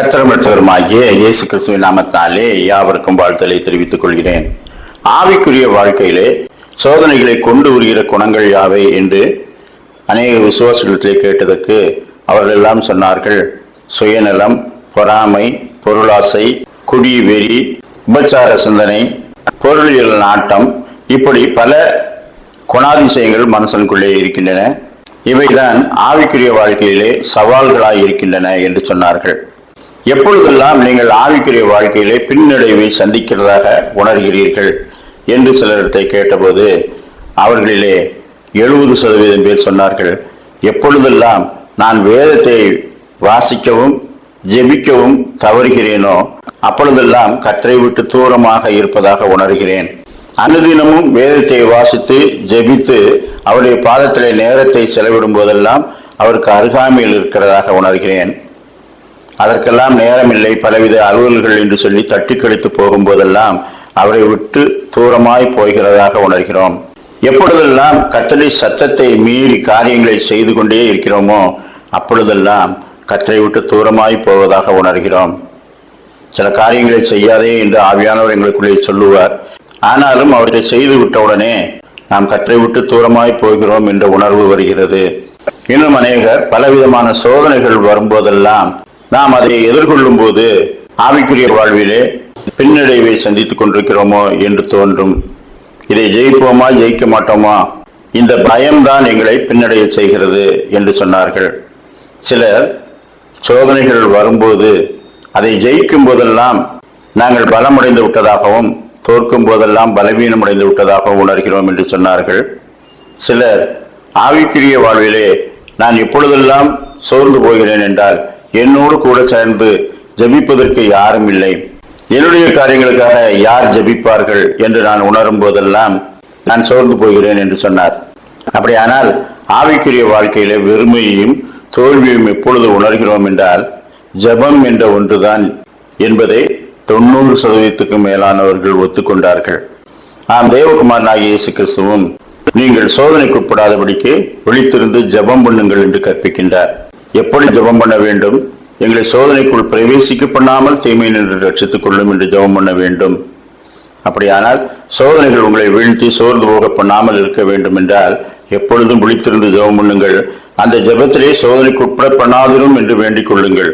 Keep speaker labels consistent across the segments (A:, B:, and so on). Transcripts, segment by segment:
A: ஆண்டவருமாகிய இயேசு கிறிஸ்துவின் நாமத்தாலே யாவருக்கும் வாழ்த்தலை தெரிவித்துக் கொள்கிறேன். ஆவிக்குரிய வாழ்க்கையிலே சோதனைகளை கொண்டு வருகிற குணங்கள் யாவை என்று அநேக விசுவாசத்திலே கேட்டதற்கு அவர்கள் எல்லாம் சொன்னார்கள். சுயநலம் பொறாமை பொருளாசை குடி வெறி உபச்சார சிந்தனை பொருளியல் நாட்டம் இப்படி பல குணாதிசயங்கள் மனுஷனுக்குள்ளே இருக்கின்றன. இவைதான் ஆவிக்குரிய வாழ்க்கையிலே சவால்களாய் இருக்கின்றன என்று சொன்னார்கள். எப்பொழுதெல்லாம் நீங்கள் ஆவிக்குரிய வாழ்க்கையிலே பின்னடைவை சந்திக்கிறதாக உணர்கிறீர்கள் என்று சிலரிடத்தை கேட்டபோது அவர்களிலே எழுபது சதவீதம் பேர் சொன்னார்கள் எப்பொழுதெல்லாம் நான் வேதத்தை வாசிக்கவும் ஜெபிக்கவும் தவறுகிறேனோ அப்பொழுதெல்லாம் கற்றை விட்டு தூரமாக இருப்பதாக உணர்கிறேன். அனுதினமும் வேதத்தை வாசித்து ஜெபித்து அவருடைய பாதத்திலே நேரத்தை செலவிடும் போதெல்லாம் அவருக்கு அருகாமையில் இருக்கிறதாக உணர்கிறேன். அதற்கெல்லாம் நேரமில்லை பலவித அலுவல்கள் என்று சொல்லி தட்டி கழித்து போகும்போதெல்லாம் அவரை விட்டு தூரமாய் போகிறதாக உணர்கிறோம். எப்பொழுதெல்லாம் கத்தலை சத்தத்தை மீறி காரியங்களை செய்து கொண்டே இருக்கிறோமோ அப்பொழுதெல்லாம் கத்தரை விட்டு தூரமாய் போவதாக உணர்கிறோம். சில காரியங்களை செய்யாதே என்று ஆவியானவர் எங்களுக்குள்ளே சொல்லுவார். ஆனாலும் அவற்றை செய்து விட்டவுடனே நாம் கற்றை விட்டு தூரமாய் போகிறோம் என்ற உணர்வு வருகிறது. இன்னும் அநேகர் பலவிதமான சோதனைகள் வரும்போதெல்லாம் நாம் அதை எதிர்கொள்ளும் போது ஆவிக்குரிய வாழ்விலே பின்னடைவை சந்தித்துக் கொண்டிருக்கிறோமோ என்று தோன்றும். இதை ஜெயிப்போமா ஜெயிக்க மாட்டோமா? இந்த பயம்தான் எங்களை பின்னடைய செய்கிறது என்று சொன்னார்கள். சிலர் சோதனைகள் வரும்போது அதை ஜெயிக்கும் போதெல்லாம் நாங்கள் பலமடைந்து விட்டதாகவும் தோற்கும் போதெல்லாம் பலவீனம் அடைந்து விட்டதாகவும் உணர்கிறோம் என்று சொன்னார்கள். சிலர் ஆவிக்குரிய வாழ்விலே நான் இப்பொழுதெல்லாம் சோர்ந்து போகிறேன் என்றால் என்னோடு கூட சேர்ந்து ஜபிப்பதற்கு யாரும் இல்லை. என்னுடைய காரியங்களுக்காக யார் ஜெபிப்பார்கள் என்று நான் உணரும் போதெல்லாம் நான் சோர்ந்து போகிறேன் என்று சொன்னார். அப்படியானால் ஆவிக்குரிய வாழ்க்கையில வெறுமையையும் தோல்வியும் எப்பொழுது உணர்கிறோம் என்றால் ஜெபம் என்ற ஒன்றுதான் என்பதை தொண்ணூறு சதவீதத்துக்கும் மேலானவர்கள் ஒத்துக்கொண்டார்கள். ஆம் தேவகுமாரனாகிய இயேசு கிறிஸ்துவும் நீங்கள் சோதனைக்குட்படாதபடிக்கு விழித்திருந்து ஜெபம் பண்ணுங்கள் என்று கற்பிக்கின்றார். எப்படி ஜெபம் பண்ண வேண்டும்? எங்களை சோதனைக்குள் பிரவேசிக்க பண்ணாமல் தீமை நின்று ரட்சித்துக் கொள்ளும் என்று ஜெபம் பண்ண வேண்டும். அப்படியானால் சோதனைகள் உங்களை வீழ்த்தி சோர்ந்து போக பண்ணாமல் இருக்க வேண்டும் என்றால் எப்பொழுதும் விழித்திருந்து ஜெபம் பண்ணுங்கள். அந்த ஜெபத்திலே சோதனைக்கு உட்பட பண்ணாதிரும் என்று வேண்டிக் கொள்ளுங்கள்.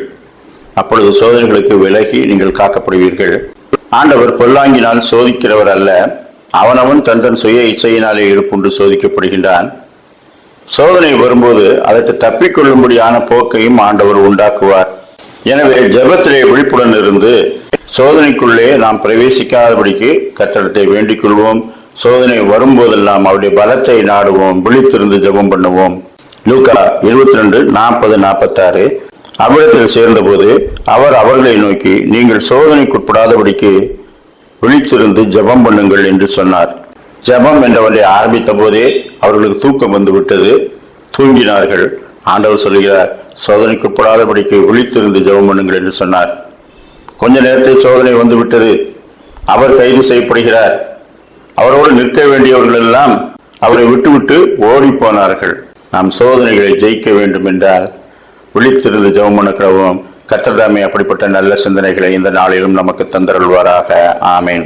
A: அப்பொழுது சோதனைகளுக்கு விலகி நீங்கள் காக்கப்படுவீர்கள். ஆண்டவர் பொல்லாங்கினால் சோதிக்கிறவர் அல்ல. அவனவன் தன் தன் சுய இச்சையினாலே இருப்புண்டு சோதிக்கப்படுகின்றான். சோதனை வரும்போது அதற்கு தப்பிக்கொள்ளும்படியான போக்கையும் ஆண்டவர் உண்டாக்குவார். எனவே ஜபத்திலே விழிப்புடன் இருந்து சோதனைக்குள்ளே நாம் பிரவேசிக்காதபடிக்கு கத்தடத்தை வேண்டிக் கொள்வோம். சோதனை வரும்போதெல்லாம் அவருடைய பலத்தை நாடுவோம். விழித்திருந்து ஜெபம் பண்ணுவோம். லூக்கா இருபத்தி ரெண்டு நாற்பது நாற்பத்தாறு. அவ்விடத்தில் சேர்ந்தபோது அவர் அவர்களை நோக்கி நீங்கள் சோதனைக்குட்படாதபடிக்கு விழித்திருந்து ஜெபம் பண்ணுங்கள் என்று சொன்னார். ஜெபம் என்றவரை ஆரம்பித்த போதே அவர்களுக்கு தூக்கம் வந்து விட்டது. தூங்கினார்கள். ஆண்டவர் சொல்கிறார் சோதனைக்குப்படாதபடிக்கு விழித்திருந்து ஜெபம் பண்ணுங்கள் என்று சொன்னார். கொஞ்ச நேரத்தில் சோதனை வந்து விட்டது. அவர் கைது செய்யப்படுகிறார். அவரோடு நிற்க வேண்டியவர்கள் எல்லாம் அவரை விட்டுவிட்டு ஓடி போனார்கள் நாம் சோதனைகளை ஜெயிக்க வேண்டும் என்றால் விழித்திருந்து ஜெபம் பண்ண கிடவோம் கத்திரதாமே அப்படிப்பட்ட நல்ல சிந்தனைகளை இந்த நாளிலும் நமக்கு தந்தருள்வாராக. ஆமேன்.